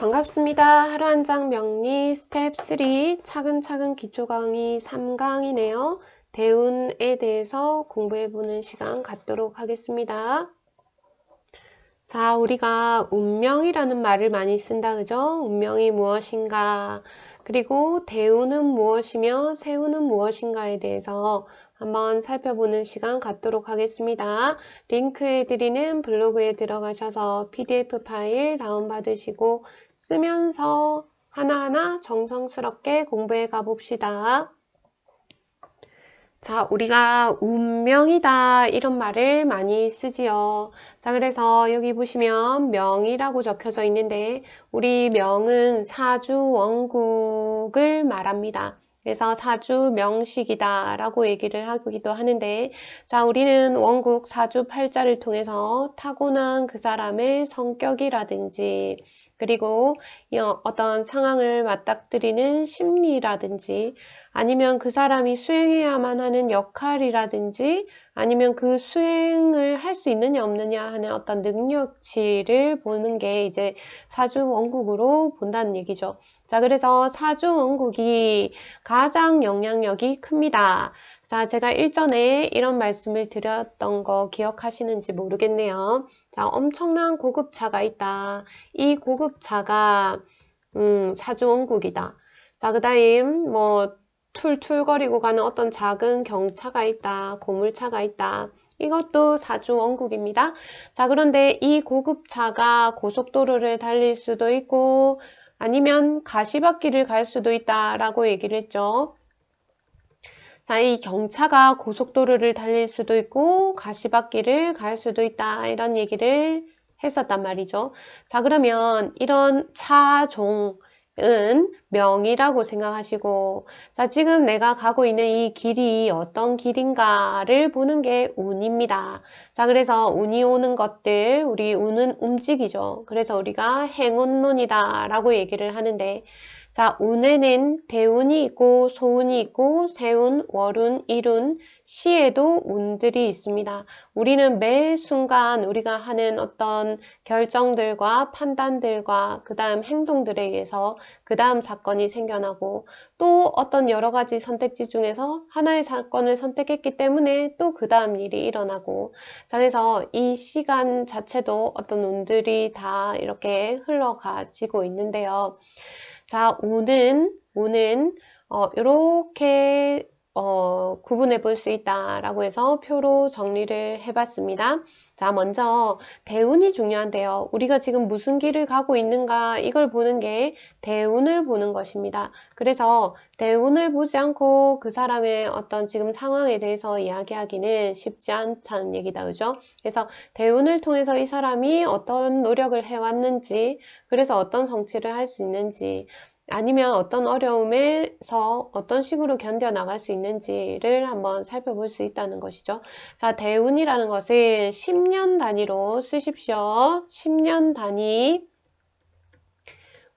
반갑습니다. 하루 한 장 명리 스텝 3 차근차근 기초 강의 3강이네요. 대운에 대해서 공부해 보는 시간 갖도록 하겠습니다. 자, 우리가 운명이라는 말을 많이 쓴다, 그죠? 운명이 무엇인가? 그리고 대운은 무엇이며 세운은 무엇인가에 대해서 한번 살펴보는 시간 갖도록 하겠습니다. 링크해 드리는 블로그에 들어가셔서 PDF 파일 다운받으시고 쓰면서 하나하나 정성스럽게 공부해 가봅시다. 자, 우리가 운명이다 이런 말을 많이 쓰지요. 자, 그래서 여기 보시면 명이라고 적혀져 있는데 우리 명은 사주 원국을 말합니다. 그래서 사주 명식이다 라고 얘기를 하기도 하는데 자 우리는 원국 사주 팔자를 통해서 타고난 그 사람의 성격이라든지 그리고 어떤 상황을 맞닥뜨리는 심리라든지 아니면 그 사람이 수행해야만 하는 역할이라든지 아니면 그 수행을 할 수 있느냐 없느냐 하는 어떤 능력치를 보는 게 이제 사주 원국으로 본다는 얘기죠. 자, 그래서 사주 원국이 가장 영향력이 큽니다. 자, 제가 일전에 이런 말씀을 드렸던 거 기억하시는지 모르겠네요. 자, 엄청난 고급차가 있다. 이 고급차가 음, 사주 원국이다. 자, 그 다음 뭐 툴툴거리고 가는 어떤 작은 경차가 있다. 고물차가 있다. 이것도 사주 원국입니다. 자, 그런데 이 고급차가 고속도로를 달릴 수도 있고 아니면 가시밭길을 갈 수도 있다라고 얘기를 했죠. 자, 이 경차가 고속도로를 달릴 수도 있고 가시밭길을 갈 수도 있다 이런 얘기를 했었단 말이죠. 자, 그러면 이런 차종 은 명이라고 생각하시고 자 지금 내가 가고 있는 이 길이 어떤 길인가를 보는 게 운입니다. 자 그래서 운이 오는 것들 우리 운은 움직이죠. 그래서 우리가 행운론이다 라고 얘기를 하는데 자, 운에는 대운이 있고 소운이 있고 세운, 월운, 일운, 시에도 운들이 있습니다. 우리는 매 순간 우리가 하는 어떤 결정들과 판단들과 그 다음 행동들에 의해서 그 다음 사건이 생겨나고 또 어떤 여러 가지 선택지 중에서 하나의 사건을 선택했기 때문에 또 그 다음 일이 일어나고 자, 그래서 이 시간 자체도 어떤 운들이 다 이렇게 흘러가지고 있는데요. 자, 우는, 우는, 어, 이렇게 어, 구분해 볼 수 있다라고 해서 표로 정리를 해봤습니다. 자, 먼저 대운이 중요한데요. 우리가 지금 무슨 길을 가고 있는가 이걸 보는 게 대운을 보는 것입니다. 그래서 대운을 보지 않고 그 사람의 어떤 지금 상황에 대해서 이야기하기는 쉽지 않다는 얘기다. 그죠? 그래서 대운을 통해서 이 사람이 어떤 노력을 해왔는지 그래서 어떤 성취를 할 수 있는지 아니면 어떤 어려움에서 어떤 식으로 견뎌 나갈 수 있는지를 한번 살펴볼 수 있다는 것이죠. 자, 대운이라는 것은 10년 단위로 쓰십시오. 10년 단위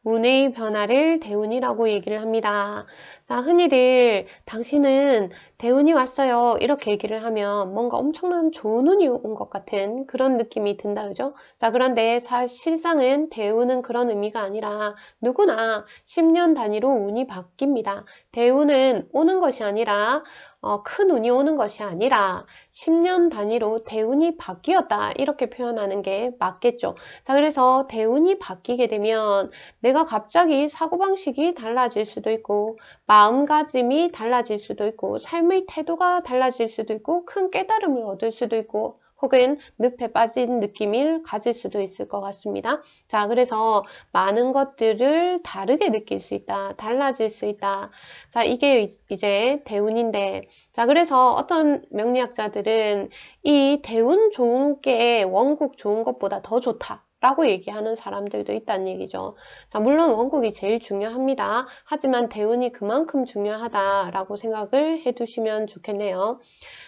운의 변화를 대운이라고 얘기를 합니다. 자, 흔히들 당신은 대운이 왔어요. 이렇게 얘기를 하면 뭔가 엄청난 좋은 운이 온 것 같은 그런 느낌이 든다. 그죠? 자, 그런데 사실상은 대운은 그런 의미가 아니라 누구나 10년 단위로 운이 바뀝니다. 대운은 오는 것이 아니라 어, 큰 운이 오는 것이 아니라 10년 단위로 대운이 바뀌었다 이렇게 표현하는 게 맞겠죠. 자 그래서 대운이 바뀌게 되면 내가 갑자기 사고방식이 달라질 수도 있고 마음가짐이 달라질 수도 있고 삶의 태도가 달라질 수도 있고 큰 깨달음을 얻을 수도 있고 혹은 늪에 빠진 느낌을 가질 수도 있을 것 같습니다. 자, 그래서 많은 것들을 다르게 느낄 수 있다. 달라질 수 있다. 자, 이게 이제 대운인데, 자, 그래서 어떤 명리학자들은 이 대운 좋은 게 원국 좋은 것보다 더 좋다. 라고 얘기하는 사람들도 있다는 얘기죠. 자, 물론 원국이 제일 중요합니다. 하지만 대운이 그만큼 중요하다라고 생각을 해 두시면 좋겠네요.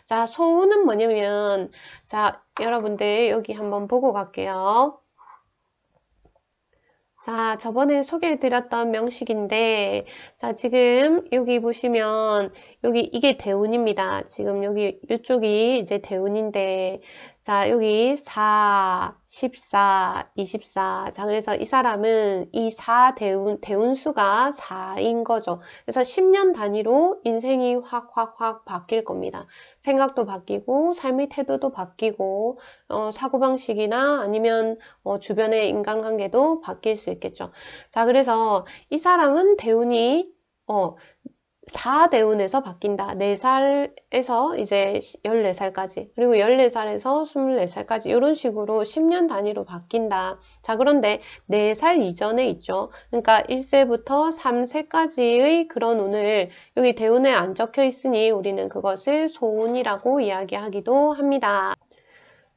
자, 소운은 뭐냐면, 자, 여러분들 여기 한번 보고 갈게요. 자, 저번에 소개해 드렸던 명식인데, 자, 지금 여기 보시면, 여기 이게 대운입니다. 지금 여기 이쪽이 이제 대운인데, 자, 여기 4, 14, 24. 자, 그래서 이 사람은 이 4 대운, 대운수가 4인 거죠. 그래서 10년 단위로 인생이 확, 확, 확 바뀔 겁니다. 생각도 바뀌고, 삶의 태도도 바뀌고, 어, 사고방식이나 아니면 어, 주변의 인간관계도 바뀔 수 있겠죠. 자, 그래서 이 사람은 대운이, 어, 4대운에서 바뀐다. 4살에서 이제 14살까지. 그리고 14살에서 24살까지. 이런 식으로 10년 단위로 바뀐다. 자, 그런데 4살 이전에 있죠. 그러니까 1세부터 3세까지의 그런 운을 여기 대운에 안 적혀 있으니 우리는 그것을 소운이라고 이야기하기도 합니다.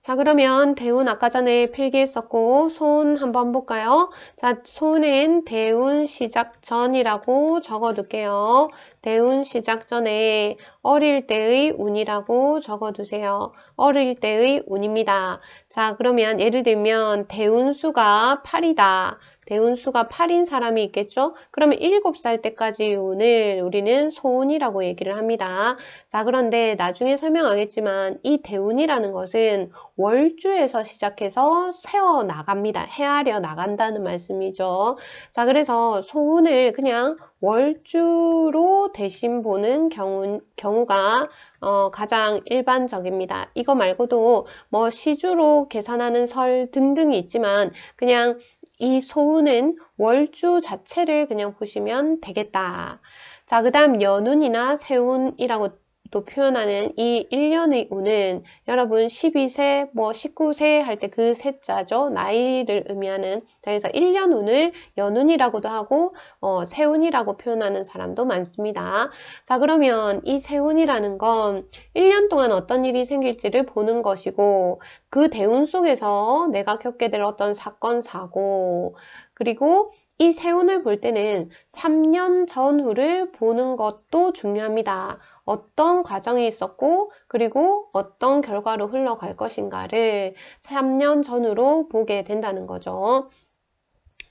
자, 그러면 대운 아까 전에 필기했었고, 소운 한번 볼까요? 자, 소운은 대운 시작 전이라고 적어둘게요. 대운 시작 전에 어릴 때의 운이라고 적어두세요. 어릴 때의 운입니다. 자, 그러면 예를 들면 대운수가 8이다. 대운수가 8인 사람이 있겠죠? 그러면 7살 때까지 운을 우리는 소운이라고 얘기를 합니다. 자, 그런데 나중에 설명하겠지만 이 대운이라는 것은 월주에서 시작해서 세워 나갑니다. 헤아려 나간다는 말씀이죠. 자, 그래서 소운을 그냥 월주로 대신 보는 경우, 경우가 어, 가장 일반적입니다. 이거 말고도 뭐 시주로 계산하는 설 등등이 있지만 그냥 이 소운은 월주 자체를 그냥 보시면 되겠다. 자, 그 다음 연운이나 세운이라고 또 표현하는 이 1년의 운은 여러분 12세, 뭐 19세 할 때 그 세자죠. 나이를 의미하는. 자, 그래서 1년 운을 연운이라고도 하고 어, 세운이라고 표현하는 사람도 많습니다. 자, 그러면 이 세운이라는 건 1년 동안 어떤 일이 생길지를 보는 것이고 그 대운 속에서 내가 겪게 될 어떤 사건, 사고 그리고 이 세운을 볼 때는 3년 전후를 보는 것도 중요합니다. 어떤 과정이 있었고, 그리고 어떤 결과로 흘러갈 것인가를 3년 전후로 보게 된다는 거죠.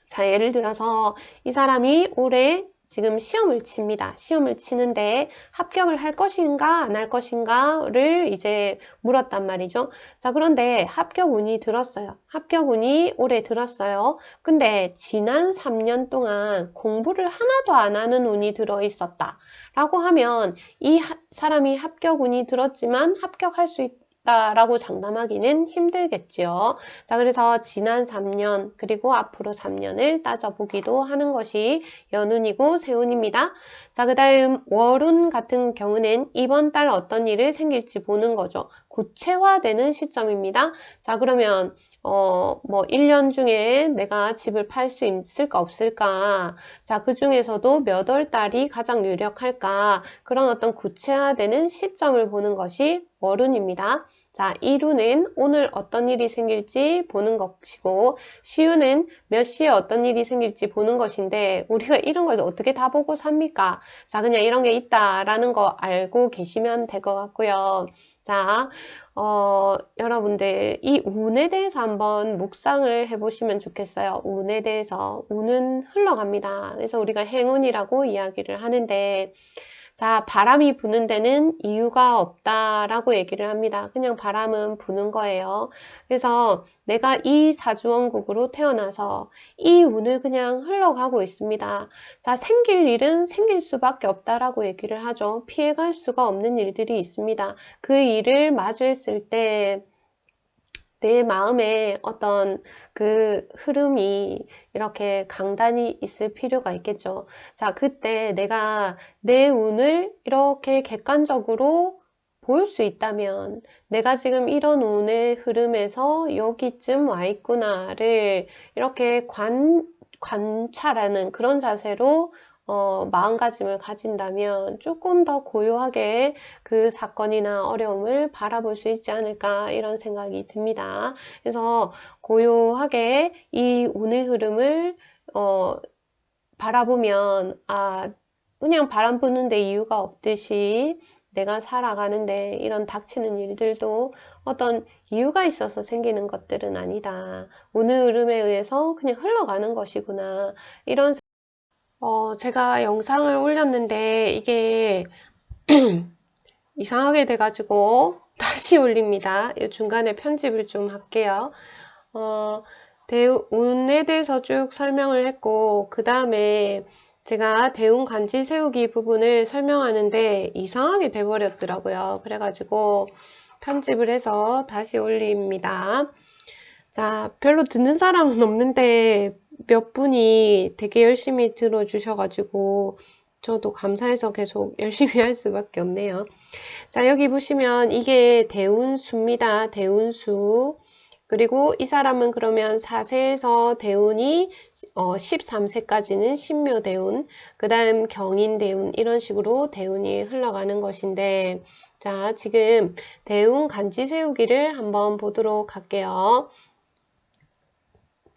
자, 예를 들어서 이 사람이 올해 지금 시험을 칩니다. 시험을 치는데 합격을 할 것인가 안 할 것인가를 이제 물었단 말이죠. 자, 그런데 합격 운이 들었어요. 합격 운이 올해 들었어요. 근데 지난 3년 동안 공부를 하나도 안 하는 운이 들어 있었다. 라고 하면 이 하, 사람이 합격 운이 들었지만 합격할 수 있, 라고 장담하기는 힘들겠지요. 자, 그래서 지난 3년 그리고 앞으로 3년을 따져보기도 하는 것이 연운이고 세운입니다. 자, 그 다음 월운 같은 경우는 이번 달 어떤 일을 생길지 보는 거죠. 구체화되는 시점입니다. 자, 그러면 어, 뭐 1년 중에 내가 집을 팔 수 있을까 없을까? 자, 그 중에서도 몇 월 달이 가장 유력할까? 그런 어떤 구체화되는 시점을 보는 것이 월운입니다. 자, 이루는 오늘 어떤 일이 생길지 보는 것이고, 시우는 몇 시에 어떤 일이 생길지 보는 것인데, 우리가 이런 걸 어떻게 다 보고 삽니까? 자, 그냥 이런 게 있다라는 거 알고 계시면 될 것 같고요. 자, 어, 여러분들 이 운에 대해서 한번 묵상을 해보시면 좋겠어요. 운에 대해서. 운은 흘러갑니다. 그래서 우리가 행운이라고 이야기를 하는데 자, 바람이 부는 데는 이유가 없다라고 얘기를 합니다. 그냥 바람은 부는 거예요. 그래서 내가 이 사주원국으로 태어나서 이 운을 그냥 흘러가고 있습니다. 자, 생길 일은 생길 수밖에 없다라고 얘기를 하죠. 피해갈 수가 없는 일들이 있습니다. 그 일을 마주했을 때 내 마음에 어떤 그 흐름이 이렇게 강단이 있을 필요가 있겠죠. 자, 그때 내가 내 운을 이렇게 객관적으로 볼 수 있다면 내가 지금 이런 운의 흐름에서 여기쯤 와 있구나를 이렇게 관, 관찰하는 그런 자세로 어, 마음가짐을 가진다면 조금 더 고요하게 그 사건이나 어려움을 바라볼 수 있지 않을까 이런 생각이 듭니다. 그래서 고요하게 이 운의 흐름을 어, 바라보면 아 그냥 바람 부는데 이유가 없듯이 내가 살아가는데 이런 닥치는 일들도 어떤 이유가 있어서 생기는 것들은 아니다. 운의 흐름에 의해서 그냥 흘러가는 것이구나. 이런 어, 제가 영상을 올렸는데 이게 이상하게 돼가지고 다시 올립니다. 이 중간에 편집을 좀 할게요. 어, 대운에 대해서 쭉 설명을 했고 그 다음에 제가 대운 간지 세우기 부분을 설명하는데 이상하게 돼버렸더라고요. 그래가지고 편집을 해서 다시 올립니다. 자, 별로 듣는 사람은 없는데 몇 분이 되게 열심히 들어주셔가지고 저도 감사해서 계속 열심히 할 수밖에 없네요. 자, 여기 보시면 이게 대운수입니다. 대운수. 그리고 이 사람은 그러면 4세에서 대운이 어, 13세까지는 신묘 대운, 그 다음 경인 대운 이런 식으로 대운이 흘러가는 것인데 자 지금 대운 간지 세우기를 한번 보도록 할게요.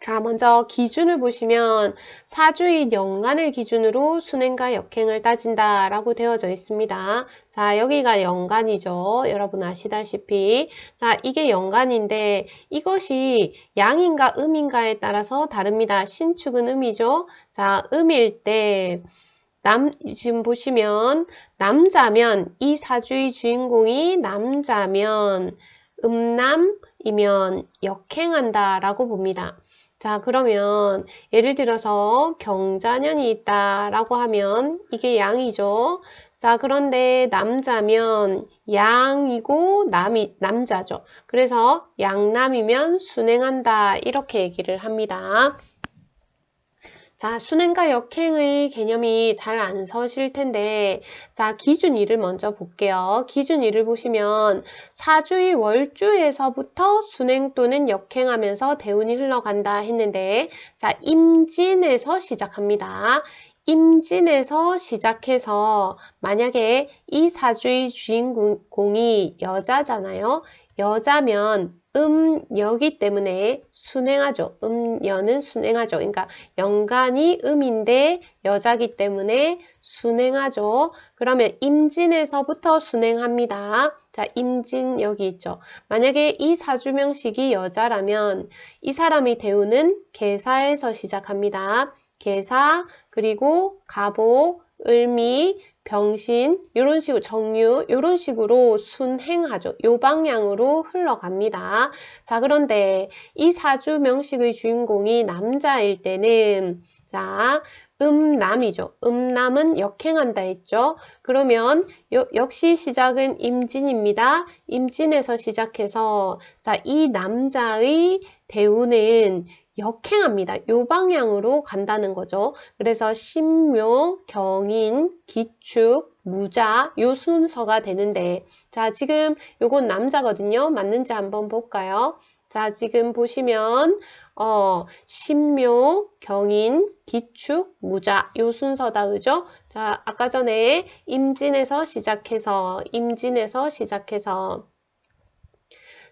자, 먼저 기준을 보시면 사주의 연간을 기준으로 순행과 역행을 따진다 라고 되어져 있습니다. 자, 여기가 연간이죠. 여러분 아시다시피. 자, 이게 연간인데 이것이 양인가 음인가에 따라서 다릅니다. 신축은 음이죠. 자, 음일 때 남, 지금 보시면 남자면 이 사주의 주인공이 남자면 음남이면 역행한다 라고 봅니다. 자, 그러면 예를 들어서 경자년이 있다 라고 하면 이게 양이죠. 자, 그런데 남자면 양이고 남이 남자죠. 그래서 양남이면 순행한다 이렇게 얘기를 합니다. 자, 순행과 역행의 개념이 잘 안 서실 텐데, 자, 기준 일을 먼저 볼게요. 기준 일을 보시면 사주의 월주에서부터 순행 또는 역행하면서 대운이 흘러간다 했는데, 자, 임진에서 시작합니다. 임진에서 시작해서 만약에 이 사주의 주인공이 여자잖아요. 여자면 음여기 때문에 순행하죠. 음여는 순행하죠. 그러니까 연간이 음인데 여자기 때문에 순행하죠. 그러면 임진에서부터 순행합니다. 자, 임진 여기 있죠. 만약에 이 사주명식이 여자라면 이 사람의 대우는 개사에서 시작합니다. 개사, 그리고 가보, 을미, 병신 이런 식으로 정유 이런 식으로 순행하죠. 요 방향으로 흘러갑니다. 자 그런데 이 사주 명식의 주인공이 남자일 때는 자 음남이죠. 음남은 역행한다 했죠. 그러면 요, 역시 시작은 임진입니다. 임진에서 시작해서 자 이 남자의 대우는 역행합니다. 요 방향으로 간다는 거죠. 그래서 신묘, 경인, 기축, 무자 요 순서가 되는데 자 지금 요건 남자거든요. 맞는지 한번 볼까요? 자 지금 보시면 어 신묘, 경인, 기축, 무자 요 순서다 그죠? 자 아까 전에 임진에서 시작해서 임진에서 시작해서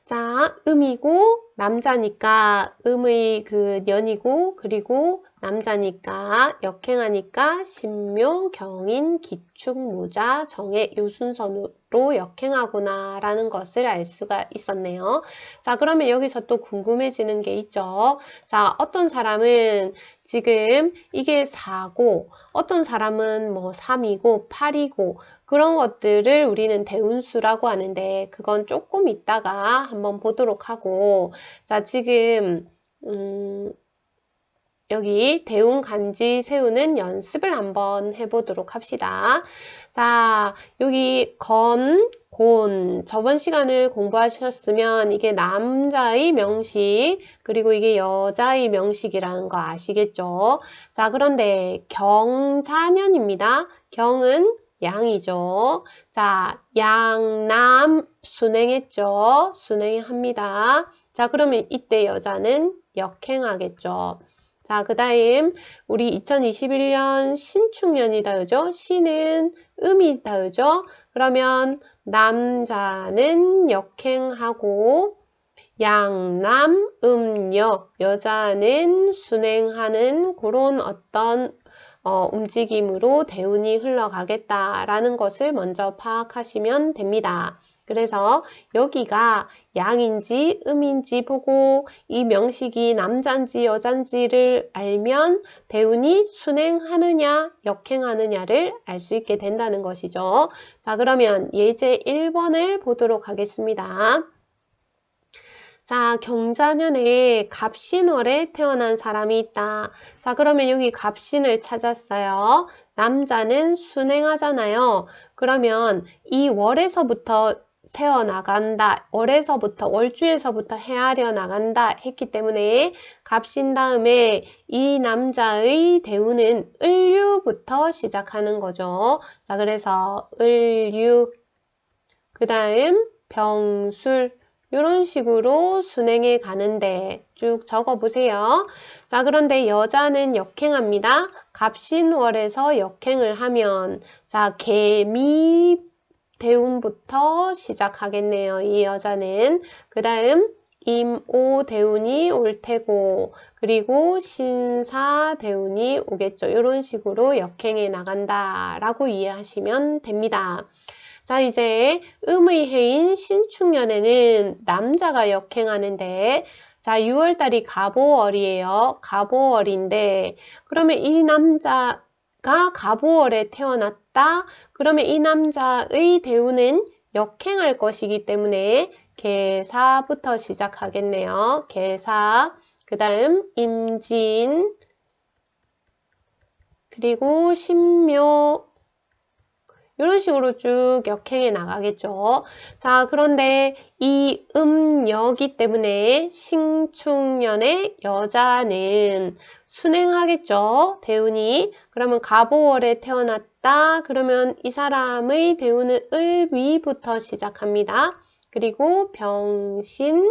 자, 음이고 남자니까 음의 그 년이고 그리고 남자니까 역행하니까 신묘, 경인, 기축, 무자, 정해 요 순서로 역행하구나 라는 것을 알 수가 있었네요. 자 그러면 여기서 또 궁금해지는 게 있죠. 자 어떤 사람은 지금 이게 4고 어떤 사람은 뭐 3이고 8이고 그런 것들을 우리는 대운수라고 하는데 그건 조금 있다가 한번 보도록 하고 자 지금 음, 여기 대운 간지 세우는 연습을 한번 해보도록 합시다. 자, 여기 건, 곤. 저번 시간을 공부하셨으면 이게 남자의 명식, 그리고 이게 여자의 명식이라는 거 아시겠죠? 자, 그런데 경자년입니다. 경은 양이죠. 자, 양남 순행했죠. 순행합니다. 자, 그러면 이때 여자는 역행하겠죠. 자, 그 다음 우리 2021년 신축년이다, 그죠? 신은 음이다, 그죠? 그러면 남자는 역행하고 양남, 음여, 여자는 순행하는 그런 어떤 어, 움직임으로 대운이 흘러가겠다라는 것을 먼저 파악하시면 됩니다. 그래서 여기가 양인지 음인지 보고 이 명식이 남잔지 여잔지를 알면 대운이 순행하느냐 역행하느냐를 알 수 있게 된다는 것이죠. 자 그러면 예제 1번을 보도록 하겠습니다. 자, 경자년에 갑신월에 태어난 사람이 있다. 자, 그러면 여기 갑신을 찾았어요. 남자는 순행하잖아요. 그러면 이 월에서부터 세어나간다. 월에서부터, 월주에서부터 헤아려 나간다 했기 때문에 갑신 다음에 이 남자의 대우는 을류부터 시작하는 거죠. 자, 그래서 을류, 그 다음 병술, 이런 식으로 순행해 가는데 쭉 적어 보세요. 자, 그런데 여자는 역행합니다. 갑신월에서 역행을 하면 자, 개미 대운부터 시작하겠네요. 이 여자는. 그 다음 임오 대운이 올 테고 그리고 신사 대운이 오겠죠. 이런 식으로 역행해 나간다 라고 이해하시면 됩니다. 자 이제 음의 해인 신축년에는 남자가 역행하는데 자 6월달이 가보월이에요. 가보월인데 그러면 이 남자 가 가보월에 태어났다. 그러면 이 남자의 대우는 역행할 것이기 때문에 개사부터 시작하겠네요. 개사, 그 다음 임진, 그리고 신묘, 이런 식으로 쭉 역행해 나가겠죠. 자, 그런데 이 음여기 때문에 신축년의 여자는 순행하겠죠. 대운이. 그러면 가보월에 태어났다. 그러면 이 사람의 대운은 을위부터 시작합니다. 그리고 병신,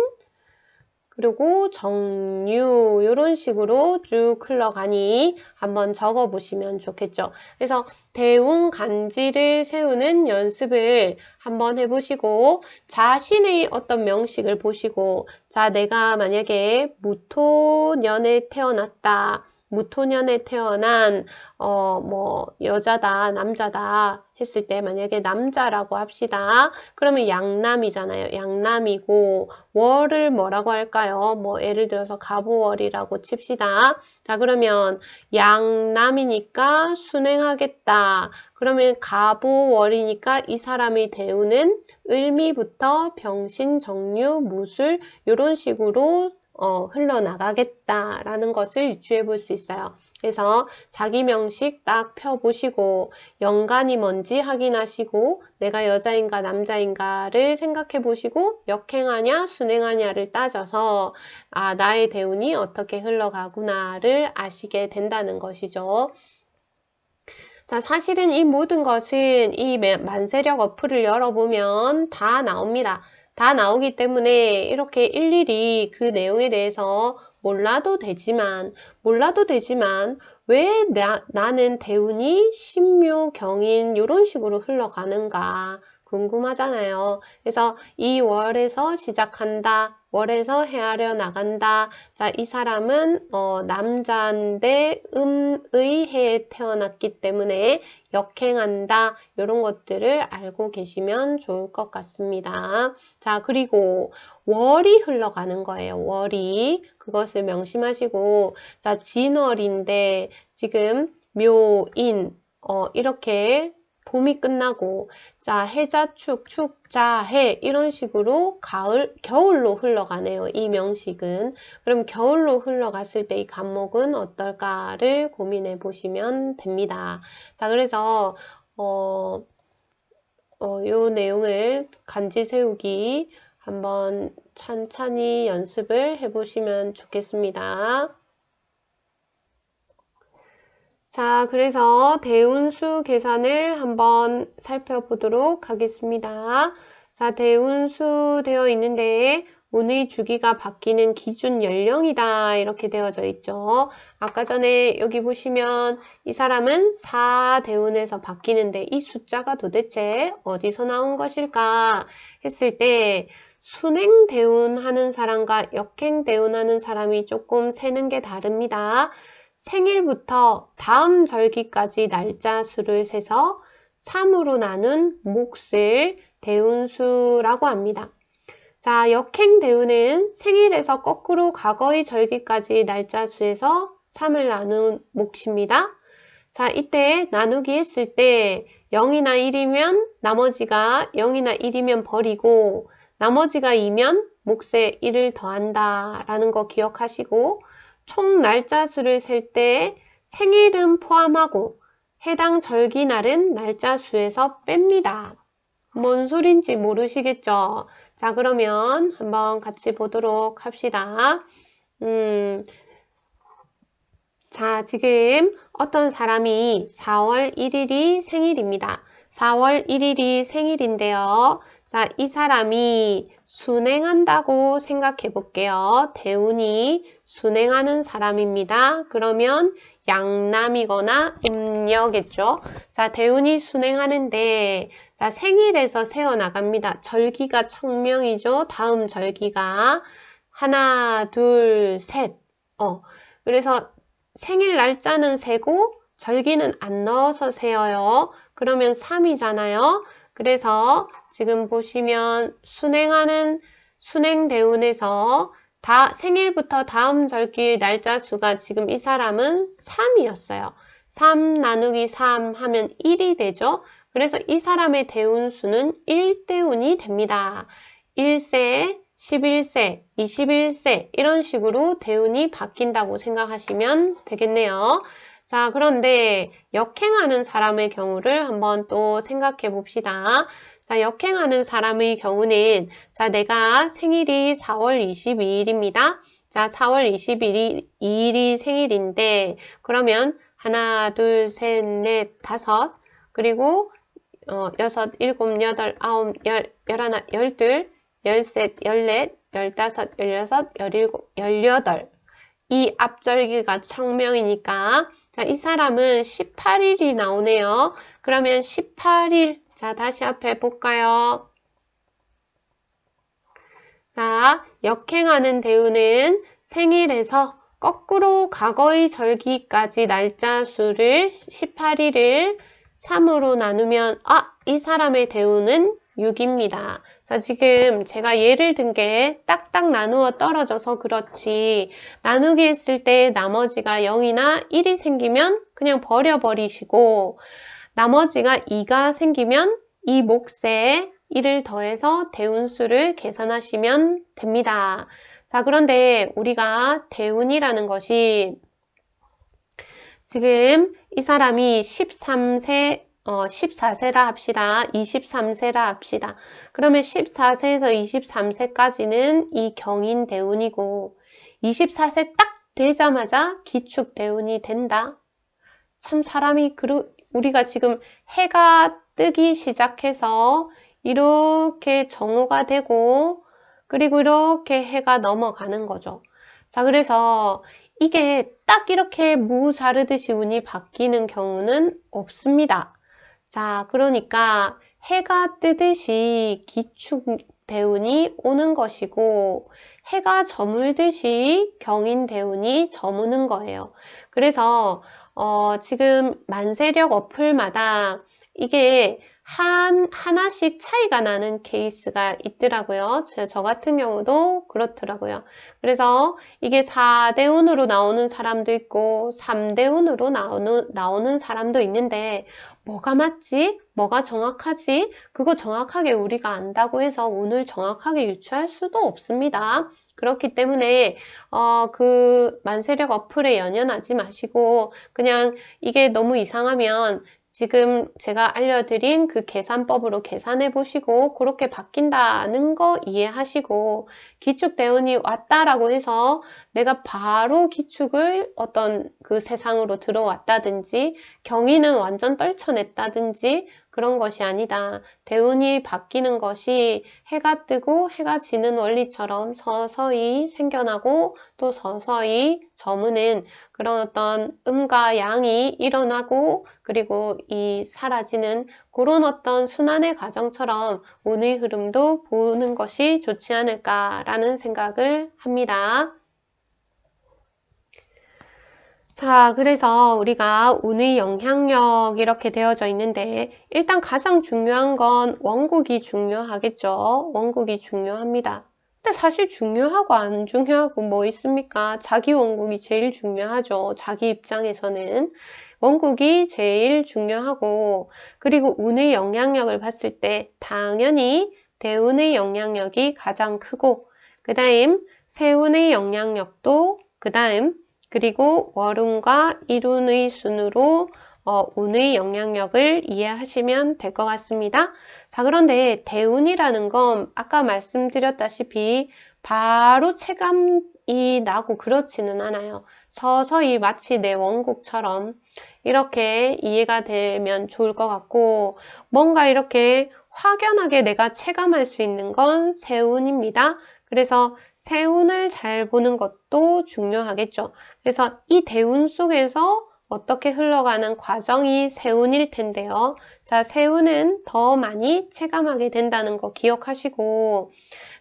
그리고 정유 이런 식으로 쭉 흘러가니 한번 적어 보시면 좋겠죠. 그래서 대운 간지를 세우는 연습을 한번 해보시고 자신의 어떤 명식을 보시고 자 내가 만약에 무토년에 태어났다. 무토년에 태어난 어 뭐 여자다 남자다 했을 때 만약에 남자라고 합시다. 그러면 양남이잖아요. 양남이고 월을 뭐라고 할까요? 뭐 예를 들어서 가보월이라고 칩시다. 자 그러면 양남이니까 순행하겠다. 그러면 가보월이니까 이 사람의 대우는 을미부터 병신, 정유, 무술 이런 식으로 어, 흘러나가겠다라는 것을 유추해 볼 수 있어요. 그래서 자기 명식 딱 펴보시고 연간이 뭔지 확인하시고 내가 여자인가 남자인가를 생각해 보시고 역행하냐 순행하냐를 따져서 아 나의 대운이 어떻게 흘러가구나를 아시게 된다는 것이죠. 자, 사실은 이 모든 것은 이 만세력 어플을 열어보면 다 나옵니다. 다 나오기 때문에 이렇게 일일이 그 내용에 대해서 몰라도 되지만 몰라도 되지만 왜 나, 나는 대운이 신묘 경인 이런 식으로 흘러가는가 궁금하잖아요. 그래서 이 월에서 시작한다. 월에서 헤아려 나간다. 자, 이 사람은 어, 남자인데 음의 해에 태어났기 때문에 역행한다. 이런 것들을 알고 계시면 좋을 것 같습니다. 자, 그리고 월이 흘러가는 거예요. 월이. 그것을 명심하시고 자, 진월인데 지금 묘인 어, 이렇게 봄이 끝나고 자 해자축 축자해 이런 식으로 가을 겨울로 흘러가네요. 이 명식은 그럼 겨울로 흘러갔을 때이 간목은 어떨까를 고민해 보시면 됩니다. 자 그래서 어, 어, 요 내용을 간지 세우기 한번 찬찬히 연습을 해보시면 좋겠습니다. 자, 그래서 대운수 계산을 한번 살펴보도록 하겠습니다. 자, 대운수 되어 있는데 운의 주기가 바뀌는 기준 연령이다 이렇게 되어져 있죠. 아까 전에 여기 보시면 이 사람은 4대운에서 바뀌는데 이 숫자가 도대체 어디서 나온 것일까 했을 때 순행 대운 하는 사람과 역행 대운 하는 사람이 조금 세는 게 다릅니다. 생일부터 다음 절기까지 날짜 수를 세서 3으로 나눈 몫을 대운수라고 합니다. 자, 역행 대운은 생일에서 거꾸로 과거의 절기까지 날짜 수에서 3을 나눈 몫입니다. 자, 이때 나누기 했을 때 0이나 1이면 나머지가 0이나 1이면 버리고 나머지가 2면 몫에 1을 더한다 라는 거 기억하시고 총 날짜 수를 셀 때 생일은 포함하고 해당 절기날은 날짜 수에서 뺍니다. 뭔 소린지 모르시겠죠? 자, 그러면 한번 같이 보도록 합시다. 음, 자, 지금 어떤 사람이 4월 1일이 생일입니다. 4월 1일이 생일인데요. 자, 이 사람이 순행한다고 생각해 볼게요. 대운이 순행하는 사람입니다. 그러면 양남이거나 음녀겠죠. 자, 대운이 순행하는데 자, 생일에서 새어나갑니다. 절기가 청명이죠. 다음 절기가 하나, 둘, 셋. 어, 그래서 생일 날짜는 세고 절기는 안 넣어서 세어요. 그러면 3이잖아요. 그래서 지금 보시면 순행하는 순행 대운에서 다 생일부터 다음 절기의 날짜 수가 지금 이 사람은 3이었어요. 3 나누기 3 하면 1이 되죠. 그래서 이 사람의 대운수는 1대운이 됩니다. 1세, 11세, 21세 이런 식으로 대운이 바뀐다고 생각하시면 되겠네요. 자, 그런데 역행하는 사람의 경우를 한번 또 생각해 봅시다. 자, 역행하는 사람의 경우는 자, 내가 생일이 4월 22일입니다. 자, 4월 22일이 생일인데 그러면 하나, 둘, 셋, 넷, 다섯 그리고 어, 여섯, 일곱, 여덟, 아홉, 열, 열하나, 열둘, 열셋, 열넷, 열다섯, 열여섯, 열일곱, 열여덟 이 앞절기가 청명이니까 자, 이 사람은 18일이 나오네요. 그러면 18일 자, 다시 앞에 볼까요? 자, 역행하는 대우는 생일에서 거꾸로 과거의 절기까지 날짜 수를 18일을 3으로 나누면 아, 이 사람의 대우는 6입니다. 자, 지금 제가 예를 든 게 딱딱 나누어 떨어져서 그렇지 나누기 했을 때 나머지가 0이나 1이 생기면 그냥 버려버리시고 나머지가 2가 생기면 이 몫에 1을 더해서 대운수를 계산하시면 됩니다. 자, 그런데 우리가 대운이라는 것이 지금 이 사람이 13세 어, 14세라 합시다. 23세라 합시다. 그러면 14세에서 23세까지는 이 경인 대운이고 24세 딱 되자마자 기축 대운이 된다. 참 사람이 그르, 우리가 지금 해가 뜨기 시작해서 이렇게 정오가 되고 그리고 이렇게 해가 넘어가는 거죠. 자, 그래서 이게 딱 이렇게 무 자르듯이 운이 바뀌는 경우는 없습니다. 자, 그러니까 해가 뜨듯이 기축 대운이 오는 것이고 해가 저물듯이 경인 대운이 저무는 거예요. 그래서 어, 지금 만세력 어플마다 이게 한, 하나씩 차이가 나는 케이스가 있더라고요. 저, 저 같은 경우도 그렇더라고요. 그래서 이게 4대운으로 나오는 사람도 있고 3대운으로 나오는, 나오는 사람도 있는데 뭐가 맞지? 뭐가 정확하지? 그거 정확하게 우리가 안다고 해서 오늘 정확하게 유추할 수도 없습니다. 그렇기 때문에 어, 그 만세력 어플에 연연하지 마시고 그냥 이게 너무 이상하면 지금 제가 알려드린 그 계산법으로 계산해 보시고 그렇게 바뀐다는 거 이해하시고 기축 대운이 왔다라고 해서 내가 바로 기축을 어떤 그 세상으로 들어왔다든지 경위는 완전 떨쳐냈다든지 그런 것이 아니다. 대운이 바뀌는 것이 해가 뜨고 해가 지는 원리처럼 서서히 생겨나고 또 서서히 저무는 그런 어떤 음과 양이 일어나고 그리고 이 사라지는 그런 어떤 순환의 과정처럼 운의 흐름도 보는 것이 좋지 않을까라는 생각을 합니다. 자, 그래서 우리가 운의 영향력 이렇게 되어져 있는데 일단 가장 중요한 건 원국이 중요하겠죠. 원국이 중요합니다. 근데 사실 중요하고 안 중요하고 뭐 있습니까? 자기 원국이 제일 중요하죠. 자기 입장에서는. 원국이 제일 중요하고 그리고 운의 영향력을 봤을 때 당연히 대운의 영향력이 가장 크고 그 다음 세운의 영향력도 그 다음 그리고 월운과 일운의 순으로 어, 운의 영향력을 이해하시면 될 것 같습니다. 자, 그런데 대운이라는 건 아까 말씀드렸다시피 바로 체감이 나고 그렇지는 않아요. 서서히 마치 내 원곡처럼 이렇게 이해가 되면 좋을 것 같고 뭔가 이렇게 확연하게 내가 체감할 수 있는 건 세운입니다. 그래서 세운을 잘 보는 것도 중요하겠죠. 그래서 이 대운 속에서 어떻게 흘러가는 과정이 세운일 텐데요. 자, 세운은 더 많이 체감하게 된다는 거 기억하시고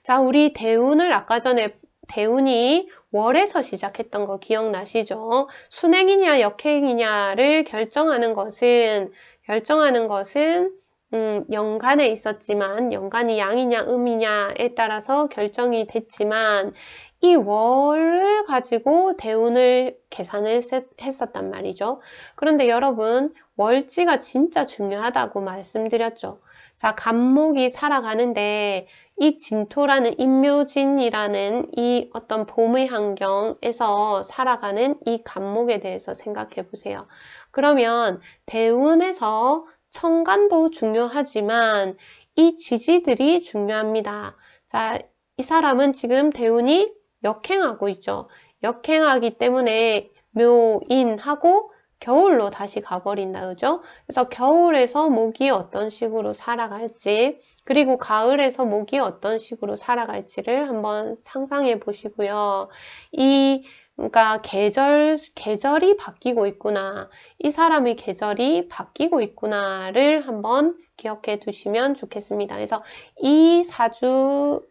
자, 우리 대운을 아까 전에 대운이 월에서 시작했던 거 기억나시죠? 순행이냐 역행이냐를 결정하는 것은 결정하는 것은 음, 연간에 있었지만 연간이 양이냐 음이냐에 따라서 결정이 됐지만 이 월을 가지고 대운을 계산을 했었단 말이죠. 그런데 여러분 월지가 진짜 중요하다고 말씀드렸죠. 자, 간목이 살아가는데 이 진토라는 인묘진이라는 이 어떤 봄의 환경에서 살아가는 이 간목에 대해서 생각해 보세요. 그러면 대운에서 청간도 중요하지만 이 지지들이 중요합니다. 자, 이 사람은 지금 대운이 역행하고 있죠. 역행하기 때문에 묘인하고 겨울로 다시 가버린다. 그죠? 그래서 겨울에서 목이 어떤 식으로 살아갈지, 그리고 가을에서 목이 어떤 식으로 살아갈지를 한번 상상해 보시고요. 이, 그러니까 계절, 계절이 바뀌고 있구나. 이 사람의 계절이 바뀌고 있구나를 한번 기억해 두시면 좋겠습니다. 그래서 이 사주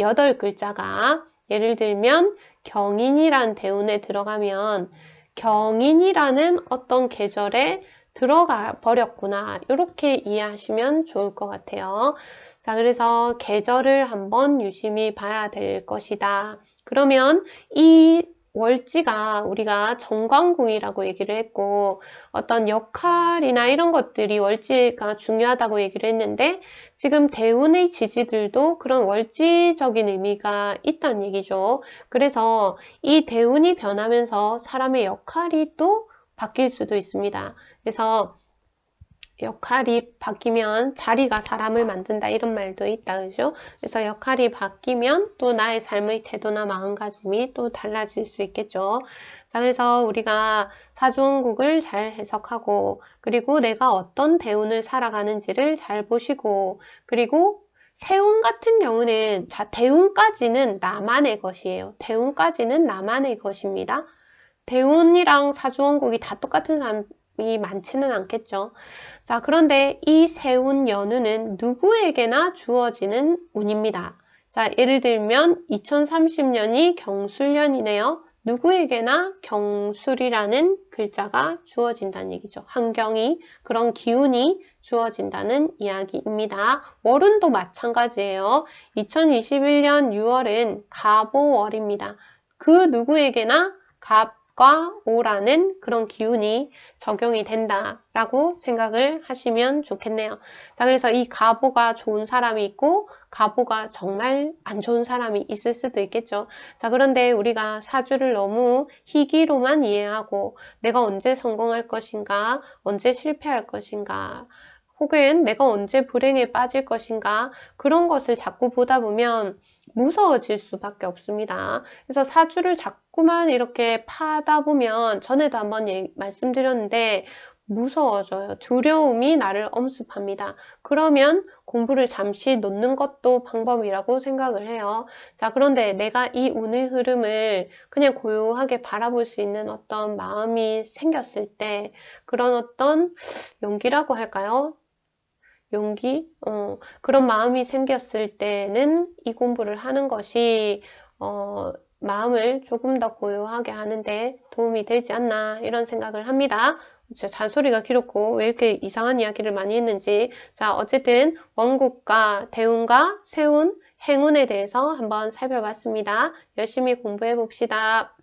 여덟 글자가 예를 들면 경인이란 대운에 들어가면 경인이라는 어떤 계절에 들어가 버렸구나 이렇게 이해하시면 좋을 것 같아요. 자 그래서 계절을 한번 유심히 봐야 될 것이다. 그러면 이 월지가 우리가 정관궁이라고 얘기를 했고 어떤 역할이나 이런 것들이 월지가 중요하다고 얘기를 했는데 지금 대운의 지지들도 그런 월지적인 의미가 있다는 얘기죠. 그래서 이 대운이 변하면서 사람의 역할이 또 바뀔 수도 있습니다. 그래서 역할이 바뀌면 자리가 사람을 만든다 이런 말도 있다 그죠? 그래서 역할이 바뀌면 또 나의 삶의 태도나 마음가짐이 또 달라질 수 있겠죠. 자 그래서 우리가 사주원국을 잘 해석하고 그리고 내가 어떤 대운을 살아가는지를 잘 보시고 그리고 세운 같은 경우는 자 대운까지는 나만의 것이에요. 대운까지는 나만의 것입니다. 대운이랑 사주원국이 다 똑같은 사람 이 많지는 않겠죠. 자, 그런데 이 세운 연우는 누구에게나 주어지는 운입니다. 자, 예를 들면 2030년이 경술년이네요. 누구에게나 경술이라는 글자가 주어진다는 얘기죠. 환경이, 그런 기운이 주어진다는 이야기입니다. 월운도 마찬가지예요. 2021년 6월은 가보월입니다. 그 누구에게나 갑, 과 오라는 그런 기운이 적용이 된다라고 생각을 하시면 좋겠네요. 자, 그래서 이 가보가 좋은 사람이 있고 가보가 정말 안 좋은 사람이 있을 수도 있겠죠. 자, 그런데 우리가 사주를 너무 희귀로만 이해하고 내가 언제 성공할 것인가, 언제 실패할 것인가, 혹은 내가 언제 불행에 빠질 것인가 그런 것을 자꾸 보다 보면 무서워질 수밖에 없습니다. 그래서 사주를 자꾸만 이렇게 파다 보면 전에도 한번 예, 말씀드렸는데 무서워져요. 두려움이 나를 엄습합니다. 그러면 공부를 잠시 놓는 것도 방법이라고 생각을 해요. 자, 그런데 내가 이 운의 흐름을 그냥 고요하게 바라볼 수 있는 어떤 마음이 생겼을 때 그런 어떤 용기라고 할까요? 용기? 어, 그런 마음이 생겼을 때는 이 공부를 하는 것이 어, 마음을 조금 더 고요하게 하는데 도움이 되지 않나 이런 생각을 합니다. 진짜 잔소리가 길었고 왜 이렇게 이상한 이야기를 많이 했는지 자 어쨌든 원국과 대운과 세운 행운에 대해서 한번 살펴봤습니다. 열심히 공부해 봅시다.